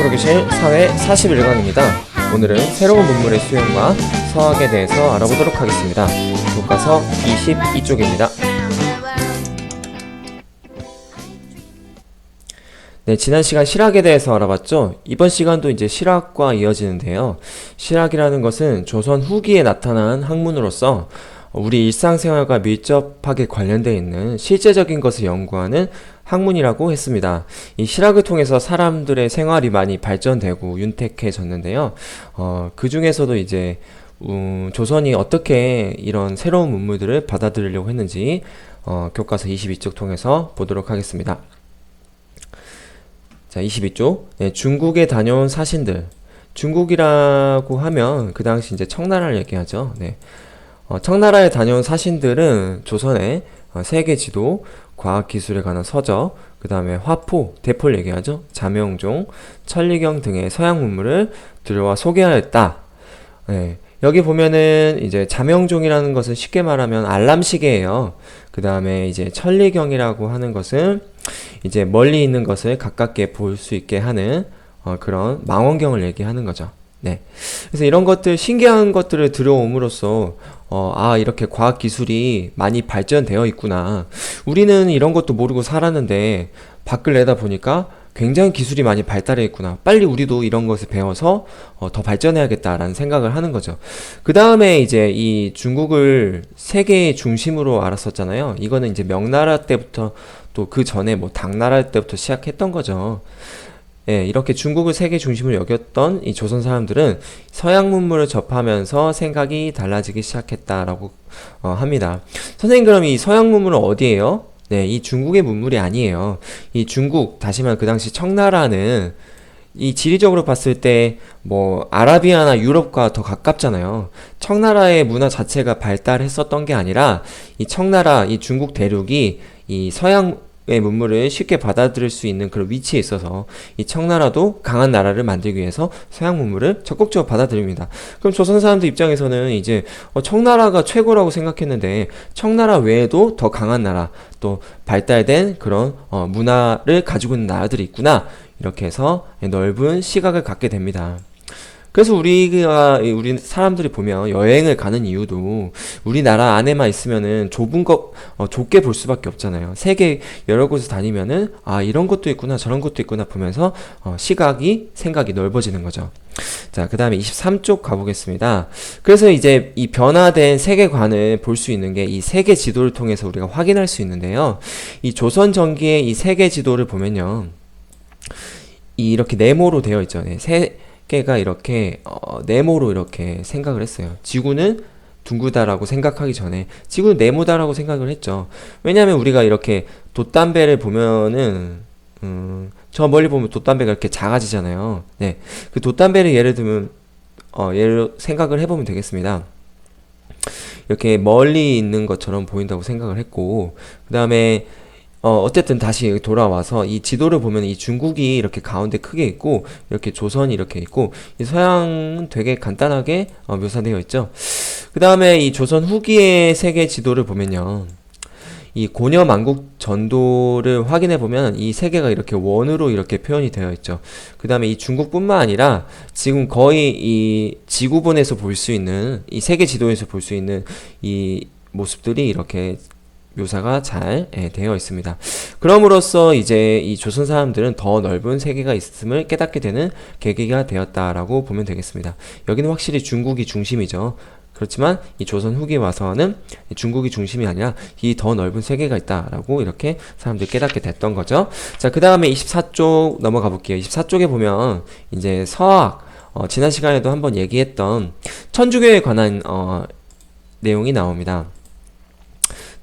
프로교실 사회 41강입니다. 오늘은 새로운 문물의 수용과 서학에 대해서 알아보도록 하겠습니다. 교과서 22쪽입니다. 네, 지난 시간 실학에 대해서 알아봤죠? 이번 시간도 이제 실학과 이어지는데요. 실학이라는 것은 조선 후기에 나타난 학문으로서 우리 일상생활과 밀접하게 관련되어 있는 실제적인 것을 연구하는 학문이라고 했습니다. 이 실학을 통해서 사람들의 생활이 많이 발전되고 윤택해졌는데요. 어, 그 중에서도 이제 음, 조선이 어떻게 이런 새로운 문물들을 받아들이려고 했는지 어, 교과서 22쪽 통해서 보도록 하겠습니다. 자, 22쪽. 네, 중국에 다녀온 사신들. 중국이라고 하면 그 당시 이제 청나라를 얘기하죠. 네. 어, 청나라에 다녀온 사신들은 조선의 어, 세계 지도, 과학 기술에 관한 서적, 그 다음에 화포, 대포를 얘기하죠. 자명종, 천리경 등의 서양 문물을 들여와 소개하였다. 네. 여기 보면은 이제 자명종이라는 것은 쉽게 말하면 알람시계예요. 그 다음에 이제 천리경이라고 하는 것은 이제 멀리 있는 것을 가깝게 볼 수 있게 하는 어, 그런 망원경을 얘기하는 거죠. 네. 그래서 이런 것들, 신기한 것들을 들어옴으로써, 어, 아, 이렇게 과학 기술이 많이 발전되어 있구나. 우리는 이런 것도 모르고 살았는데, 밖을 내다 보니까 굉장히 기술이 많이 발달해 있구나. 빨리 우리도 이런 것을 배워서 어, 더 발전해야겠다라는 생각을 하는 거죠. 그 다음에 이제 이 중국을 세계의 중심으로 알았었잖아요. 이거는 이제 명나라 때부터 또 그 전에 뭐 당나라 때부터 시작했던 거죠. 예, 이렇게 중국을 세계 중심으로 여겼던 이 조선 사람들은 서양 문물을 접하면서 생각이 달라지기 시작했다라고 어, 합니다. 선생님 그럼 이 서양 문물은 어디예요? 네, 이 중국의 문물이 아니에요. 이 중국, 다시 말해 그 당시 청나라는 이 지리적으로 봤을 때 뭐 아라비아나 유럽과 더 가깝잖아요. 청나라의 문화 자체가 발달했었던 게 아니라 이 청나라, 이 중국 대륙이 이 서양의 문물을 쉽게 받아들일 수 있는 그런 위치에 있어서 이 청나라도 강한 나라를 만들기 위해서 서양 문물을 적극적으로 받아들입니다. 그럼 조선 사람들 입장에서는 이제 어, 청나라가 최고라고 생각했는데 청나라 외에도 더 강한 나라 또 발달된 그런 어, 문화를 가지고 있는 나라들이 있구나 이렇게 해서 넓은 시각을 갖게 됩니다. 그래서 우리가 우리 사람들이 보면 여행을 가는 이유도 우리나라 안에만 있으면은 좁은 것 어, 좁게 볼 수밖에 없잖아요. 세계 여러 곳을 다니면은 아 이런 것도 있구나 저런 것도 있구나 보면서 어, 시각이 생각이 넓어지는 거죠. 자, 그 다음에 23쪽 가보겠습니다. 그래서 이제 이 변화된 세계관을 볼 수 있는 게 이 세계 지도를 통해서 우리가 확인할 수 있는데요. 이 조선 전기의 이 세계 지도를 보면요. 이 이렇게 네모로 되어 있죠. 네, 세 계가 이렇게 어, 네모로 이렇게 생각을 했어요. 지구는 둥그다라고 생각하기 전에 지구는 네모다라고 생각을 했죠. 왜냐하면 우리가 이렇게 돛담배를 보면은 음, 저 멀리 보면 돛담배가 이렇게 작아지잖아요. 네, 그 돛담배를 예를 들면 어, 예를 생각을 해보면 되겠습니다. 이렇게 멀리 있는 것처럼 보인다고 생각을 했고 그 다음에 어, 어쨌든 다시 돌아와서 이 지도를 보면 이 중국이 이렇게 가운데 크게 있고 이렇게 조선이 이렇게 있고 이 서양은 되게 간단하게 어, 묘사되어 있죠. 그 다음에 이 조선 후기의 세계 지도를 보면요. 이 고려 만국 전도를 확인해 보면 이 세계가 이렇게 원으로 이렇게 표현이 되어 있죠. 그 다음에 이 중국뿐만 아니라 지금 거의 이 지구본에서 볼 수 있는 이 세계 지도에서 볼 수 있는 이 모습들이 이렇게 묘사가 잘 예, 되어 있습니다. 그럼으로써 이제 이 조선 사람들은 더 넓은 세계가 있음을 깨닫게 되는 계기가 되었다라고 보면 되겠습니다. 여기는 확실히 중국이 중심이죠. 그렇지만 이 조선 후기에 와서는 중국이 중심이 아니라 이 더 넓은 세계가 있다라고 이렇게 사람들이 깨닫게 됐던 거죠. 자, 그 다음에 24쪽 넘어가 볼게요. 24쪽에 보면 이제 서학, 어, 지난 시간에도 한번 얘기했던 천주교에 관한 어, 내용이 나옵니다.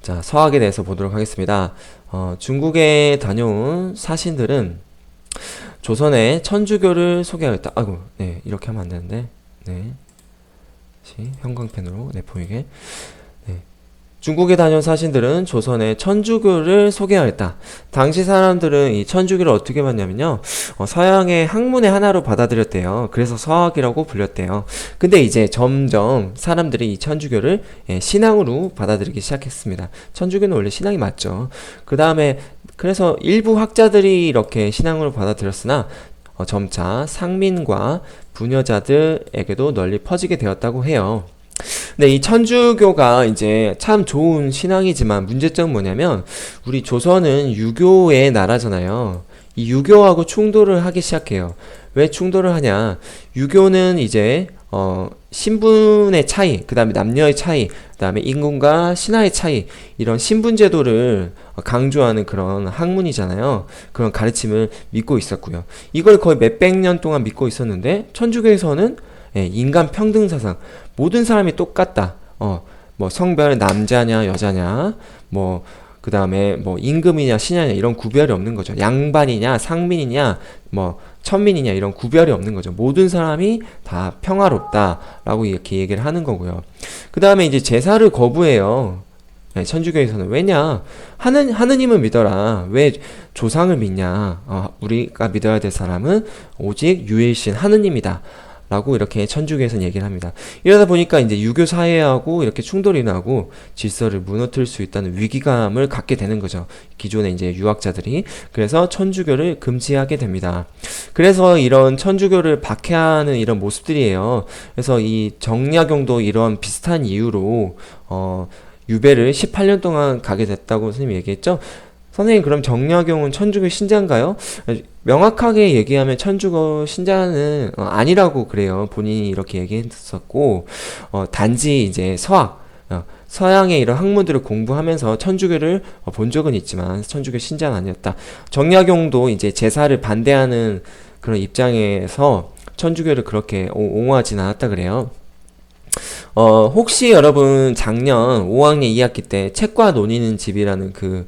자, 서학에 대해서 보도록 하겠습니다. 어, 중국에 다녀온 사신들은 조선의 천주교를 소개하겠다. 아이고, 네, 이렇게 하면 안 되는데. 네. 다시 형광펜으로 네, 보이게. 네. 중국에 다녀온 사신들은 조선의 천주교를 소개하였다. 당시 사람들은 이 천주교를 어떻게 봤냐면요. 어, 서양의 학문의 하나로 받아들였대요. 그래서 서학이라고 불렸대요. 근데 이제 점점 사람들이 이 천주교를 예, 신앙으로 받아들이기 시작했습니다. 천주교는 원래 신앙이 맞죠. 그 다음에 그래서 일부 학자들이 이렇게 신앙으로 받아들였으나 어, 점차 상민과 부녀자들에게도 널리 퍼지게 되었다고 해요. 근데 이 천주교가 이제 참 좋은 신앙이지만 문제점은 뭐냐면 우리 조선은 유교의 나라잖아요. 이 유교하고 충돌을 하기 시작해요. 왜 충돌을 하냐? 유교는 이제 어 신분의 차이, 그 다음에 남녀의 차이, 그 다음에 인군과 신하의 차이 이런 신분 제도를 강조하는 그런 학문이잖아요. 그런 가르침을 믿고 있었고요. 이걸 거의 몇백 년 동안 믿고 있었는데 천주교에서는 예, 인간 평등 사상 모든 사람이 똑같다. 어, 뭐 성별 남자냐 여자냐 뭐 그 다음에 뭐 임금이냐 신하냐 이런 구별이 없는 거죠. 양반이냐 상민이냐 뭐 천민이냐 이런 구별이 없는 거죠. 모든 사람이 다 평화롭다라고 이렇게 얘기를 하는 거고요. 그 다음에 이제 제사를 거부해요. 네, 천주교에서는 왜냐 하는 하느님을 믿어라 왜 조상을 믿냐 어, 우리가 믿어야 될 사람은 오직 유일신 하느님이다 라고 이렇게 천주교에서는 얘기를 합니다. 이러다 보니까 이제 유교 사회하고 이렇게 충돌이 나고 질서를 무너뜨릴 수 있다는 위기감을 갖게 되는 거죠. 기존의 이제 유학자들이. 그래서 천주교를 금지하게 됩니다. 그래서 이런 천주교를 박해하는 이런 모습들이에요. 그래서 이 정약용도 이런 비슷한 이유로, 어, 유배를 18년 동안 가게 됐다고 선생님이 얘기했죠. 선생님 그럼 정약용은 천주교 신자인가요? 명확하게 얘기하면 천주교 신자는 어, 아니라고 그래요. 본인이 이렇게 얘기했었고 어, 단지 이제 서학 어, 서양의 이런 학문들을 공부하면서 천주교를 어, 본 적은 있지만 천주교 신자는 아니었다. 정약용도 이제 제사를 반대하는 그런 입장에서 천주교를 그렇게 오- 옹호하진 않았다 그래요. 어, 혹시 여러분 작년 5학년 2학기 때 책과 논의는 집이라는 그,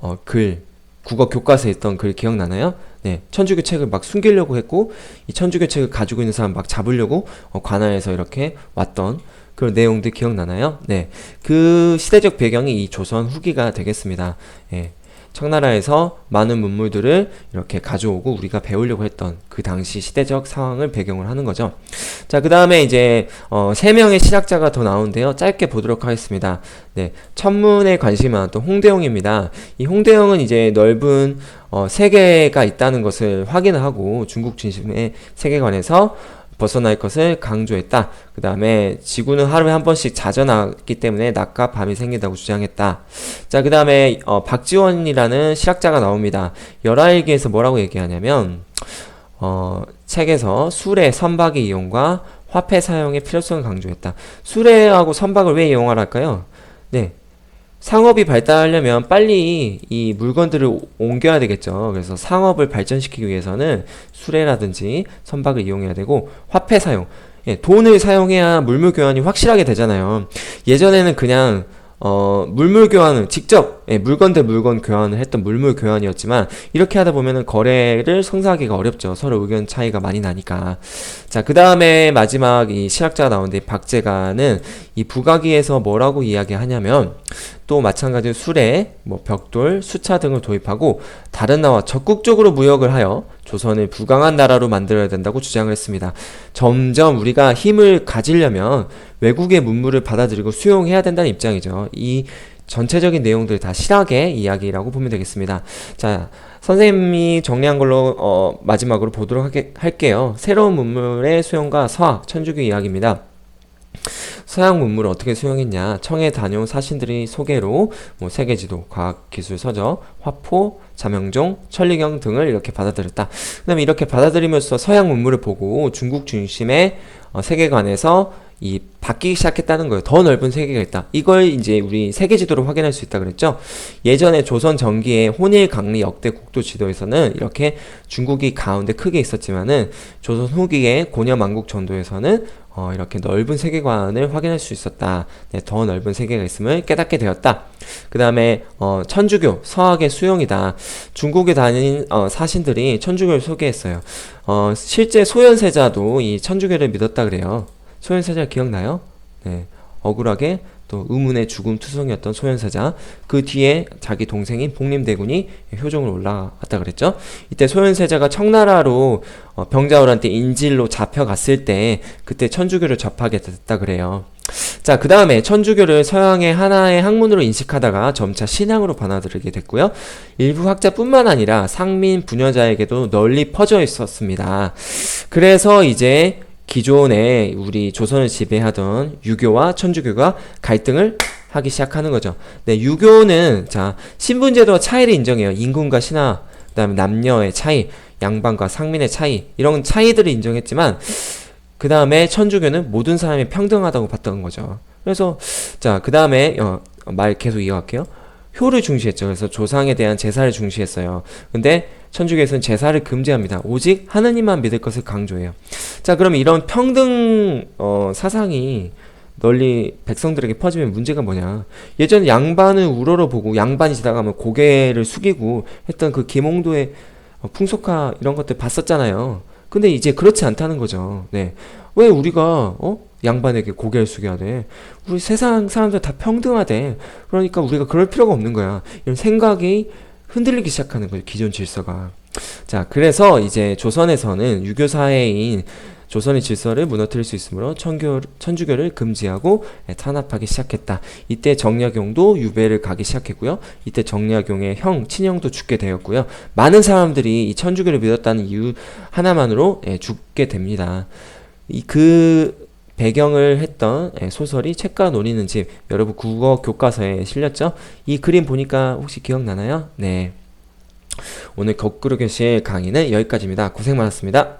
어, 글, 국어 교과서에 있던 글 기억나나요? 네, 천주교 책을 막 숨기려고 했고, 이 천주교 책을 가지고 있는 사람 막 잡으려고, 어, 관아에서 이렇게 왔던 그런 내용들 기억나나요? 네, 그 시대적 배경이 이 조선 후기가 되겠습니다. 예. 청나라에서 많은 문물들을 이렇게 가져오고 우리가 배우려고 했던 그 당시 시대적 상황을 배경을 하는 거죠. 자, 그 다음에 이제, 어, 세 명의 신학자가 더 나오는데요. 짧게 보도록 하겠습니다. 네. 천문에 관심이 많았던 홍대용입니다. 이 홍대용은 이제 넓은, 어, 세계가 있다는 것을 확인을 하고 중국 중심의 세계관에서 벗어날 것을 강조했다. 그 다음에 지구는 하루에 한 번씩 자전하기 때문에 낮과 밤이 생긴다고 주장했다. 자, 그 다음에 어, 박지원이라는 실학자가 나옵니다. 열하일기에서 뭐라고 얘기하냐면 어, 책에서 수레, 선박의 이용과 화폐 사용의 필요성을 강조했다. 수레하고 선박을 왜 이용하랄까요? 네. 상업이 발달하려면 빨리 이 물건들을 옮겨야 되겠죠. 그래서 상업을 발전시키기 위해서는 수레라든지 선박을 이용해야 되고 화폐 사용. 예, 돈을 사용해야 물물 교환이 확실하게 되잖아요. 예전에는 그냥 어, 물물 교환을 직접 예, 물건 대 물건 교환을 했던 물물 교환이었지만 이렇게 하다 보면은 거래를 성사하기가 어렵죠. 서로 의견 차이가 많이 나니까. 자, 그 다음에 마지막 이 실학자가 나오는데 박제가는 이 부가기에서 뭐라고 이야기하냐면 또 마찬가지로 수레, 뭐 벽돌, 수차 등을 도입하고 다른 나라와 적극적으로 무역을 하여 조선을 부강한 나라로 만들어야 된다고 주장을 했습니다. 점점 우리가 힘을 가지려면 외국의 문물을 받아들이고 수용해야 된다는 입장이죠. 이 전체적인 내용들 다 실학의 이야기라고 보면 되겠습니다. 자, 선생님이 정리한 걸로 어, 마지막으로 보도록 하게, 할게요. 새로운 문물의 수용과 서학, 천주교 이야기입니다. 서양 문물을 어떻게 수용했냐? 청에 다녀온 사신들이 소개로 뭐 세계지도, 과학기술 서적, 화포, 자명종, 천리경 등을 이렇게 받아들였다. 그 다음에 이렇게 받아들이면서 서양 문물을 보고 중국 중심의 어, 세계관에서 이 바뀌기 시작했다는 거예요. 더 넓은 세계가 있다. 이걸 이제 우리 세계 지도로 확인할 수 있다 그랬죠. 예전에 조선 전기의 혼일 강리 역대 국도 지도에서는 이렇게 중국이 가운데 크게 있었지만은 조선 후기의 고려 만국 전도에서는 어, 이렇게 넓은 세계관을 확인할 수 있었다. 네, 더 넓은 세계가 있음을 깨닫게 되었다. 그 다음에 어, 천주교 서학의 수용이다. 중국에 다닌 어, 사신들이 천주교를 소개했어요. 어, 실제 소현세자도 이 천주교를 믿었다 그래요. 소현세자 기억나요? 네, 억울하게 또 의문의 죽음 투성이었던 소현세자 그 뒤에 자기 동생인 복림대군이 효종을 올라갔다 그랬죠. 이때 소현세자가 청나라로 어, 병자호란 때 인질로 잡혀갔을 때 그때 천주교를 접하게 됐다 그래요. 자, 그 다음에 천주교를 서양의 하나의 학문으로 인식하다가 점차 신앙으로 받아들이게 됐고요. 일부 학자뿐만 아니라 상민 부녀자에게도 널리 퍼져 있었습니다. 그래서 이제 기존에 우리 조선을 지배하던 유교와 천주교가 갈등을 하기 시작하는 거죠. 네, 유교는 자 신분제도와 차이를 인정해요. 인군과 신하, 그다음에 남녀의 차이, 양반과 상민의 차이 이런 차이들을 인정했지만 그 다음에 천주교는 모든 사람이 평등하다고 봤던 거죠. 그래서 자 그 다음에 어, 말 계속 이어갈게요. 효를 중시했죠. 그래서 조상에 대한 제사를 중시했어요. 근데 천주교에서는 제사를 금지합니다. 오직 하느님만 믿을 것을 강조해요. 자, 그럼 이런 평등 어, 사상이 널리 백성들에게 퍼지면 문제가 뭐냐? 예전 양반을 우러러 보고 양반이 지나가면 고개를 숙이고 했던 그 김홍도의 어, 풍속화 이런 것들 봤었잖아요. 근데 이제 그렇지 않다는 거죠. 네. 왜 우리가 어? 양반에게 고개를 숙여야 돼? 우리 세상 사람들 다 평등하대. 그러니까 우리가 그럴 필요가 없는 거야. 이런 생각이 흔들리기 시작하는 거죠. 기존 질서가. 자, 그래서 이제 조선에서는 유교 사회인 조선의 질서를 무너뜨릴 수 있으므로 천교, 천주교를 금지하고 예, 탄압하기 시작했다. 이때 정약용도 유배를 가기 시작했고요. 이때 정약용의 형, 친형도 죽게 되었고요. 많은 사람들이 이 천주교를 믿었다는 이유 하나만으로 예, 죽게 됩니다. 이그 배경을 했던 예, 소설이 책과 노리는 집 여러분 국어 교과서에 실렸죠? 이 그림 보니까 혹시 기억나나요? 네. 오늘 거꾸로 교실 강의는 여기까지입니다. 고생 많았습니다.